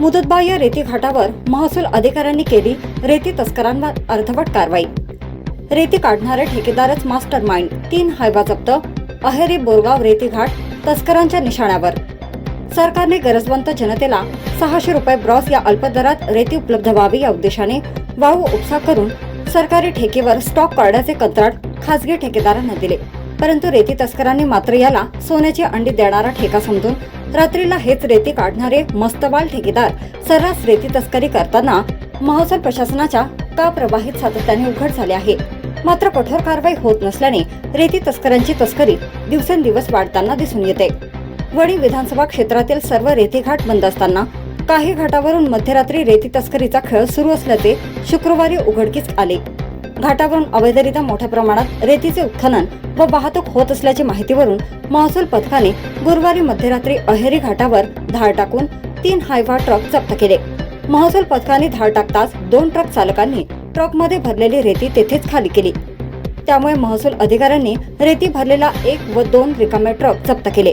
मुदतबाह्य रेती घाटावर महसूल अधिकाऱ्यांनी केली रेती तस्करांवर अर्धवट कारवाई. रेती काढणारे ठेकेदारच मास्टर माइंड तीन हायवा जप्त. अहेरी बोरगाव रेती घाट तस्करांच्या निशाण्यावर. सरकारने गरजवंत जनतेला सहाशे रुपये ब्रॉस या अल्पदरात रेती उपलब्ध व्हावी या उद्देशाने वाळू उपसा करून सरकारी ठेकेवर स्टॉक काढण्याचे कंत्राट खासगी ठेकेदारांना दिले. परंतु रेती तस्करांनी मात्र याला सोन्याची अंडी देणारा ठेका समजून रात्रीला हेच रेती काढणारे मस्तवाल ठेकेदार सर्रास रेती तस्करी करताना महसूल प्रशासनाच्या का प्रवाहित सातत्याने उघड झाले आहे. मात्र कठोर कारवाई होत नसल्याने रेती तस्करांची तस्करी दिवसेंदिवस वाढताना दिसून येते. वणी विधानसभा क्षेत्रातील सर्व रेती घाट बंद असताना काही घाटावरून मध्यरात्री रेती तस्करीचा खेळ सुरू असल्याचे शुक्रवारी उघडकीस आले. घाटावरून अवैधरित्या मोठ्या प्रमाणात रेतीचे उत्खनन व वाहतूक होत असल्याची माहितीवरून महसूल पथकाने गुरुवारी मध्यरात्री अहेरी घाटावर धाड टाकून तीन हायवा ट्रक जप्त केले. महसूल पथकाने धाड टाकताच दोन ट्रक चालकांनी ट्रकमध्ये भरलेली रेती तेथेच खाली केली. त्यामुळे महसूल अधिकाऱ्यांनी रेती भरलेला एक व दोन रिकामे ट्रक जप्त केले.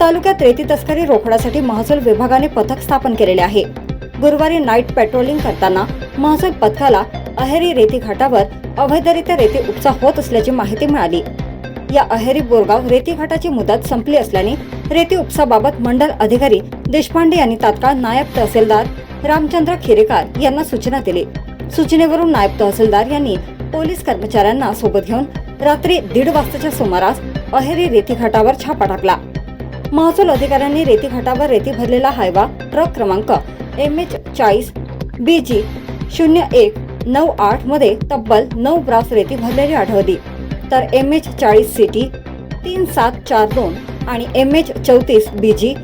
तालुक्यात रेती तस्करी रोखण्यासाठी महसूल विभागाने पथक स्थापन केलेले आहे. गुरुवारी नाईट पेट्रोलिंग करताना महसूल पथकाला अहेरी रेती घाटावर अवैधरित्या रेती उपसा होत असल्याची माहिती मिळाली. या अहेरी बोरगाव रेती घाटाची मुदत संपली असल्याने रेती उपसाबाबत मंडल अधिकारी देशपांडे यांनी तात्काळ नायब तहसीलदार रामचंद्र खिरेकार यांना सूचना दिली. सूचनेवरून नायब तहसीलदार यांनी पोलीस कर्मचाऱ्यांना सोबत घेऊन रात्री दीड वाजताच्या सुमारास अहेरी रेती घाटावर छापा टाकला. महसूल अधिकाऱ्यांनी रेती घाटावर रेती भरलेला हायवा ट्रक क्रमांक एम एच चाळीस बी जी शून्य एक नऊ आठमध्ये तब्बल नऊ ब्रास रेती भरलेली आढळली. तर एम एच चाळीस सी टी तीन सात चार दोन आणि एम एच चौतीस बी जी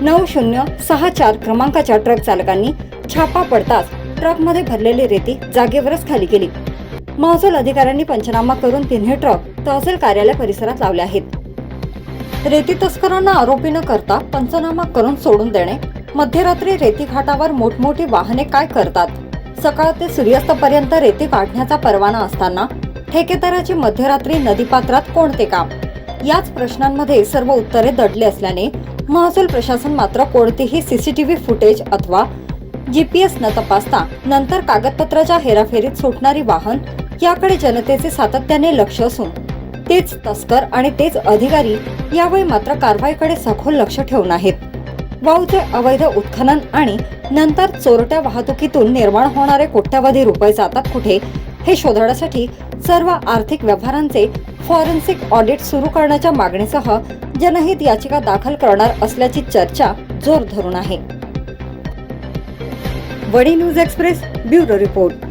नऊ शून्य सहा चार क्रमांकाच्या ट्रक चालकांनी छापा पडताच ट्रकमध्ये भरलेली रेती जागेवरच खाली केली. महसूल अधिकाऱ्यांनी पंचनामा करून तिन्ही ट्रक तहसील कार्यालय परिसरात लावले आहेत. रेती तस्करांना आरोपी न करता पंचनामा करून सोडून देणे मध्यरात्री रेती घाटावर मोठमोठी वाहने काय करतात? सकाळ ते सूर्यास्तापर्यंत रेती काढण्याचा परवाना असताना ठेकेदाराची मध्यरात्री नदीपात्रात कोणते काम? याच प्रश्नांमध्ये सर्व उत्तरे दडली असल्याने महसूल प्रशासन मात्र कोणतेही सीसीटीव्ही फुटेज अथवा जीपीएस न तपासता नंतर कागदपत्राच्या हेराफेरीत सुटणारी वाहन याकडे जनतेचे सातत्याने लक्ष असून तेच तस्कर आणि तेच अधिकारी यावेळी मात्र कारवाईकडे सखोल लक्ष ठेवून आहेत. वाऊचे अवैध उत्खनन आणि नंतर चोरट्या वाहतुकीतून निर्माण होणारे कोट्यावधी रुपये जातात कुठे हे शोधण्यासाठी सर्व आर्थिक व्यवहारांचे फॉरेन्सिक ऑडिट सुरू करण्याच्या मागणीसह जनहित याचिका दाखल करणार असल्याची चर्चा जोर धरून आहे. वडी न्यूज एक्सप्रेस ब्युरो रिपोर्ट.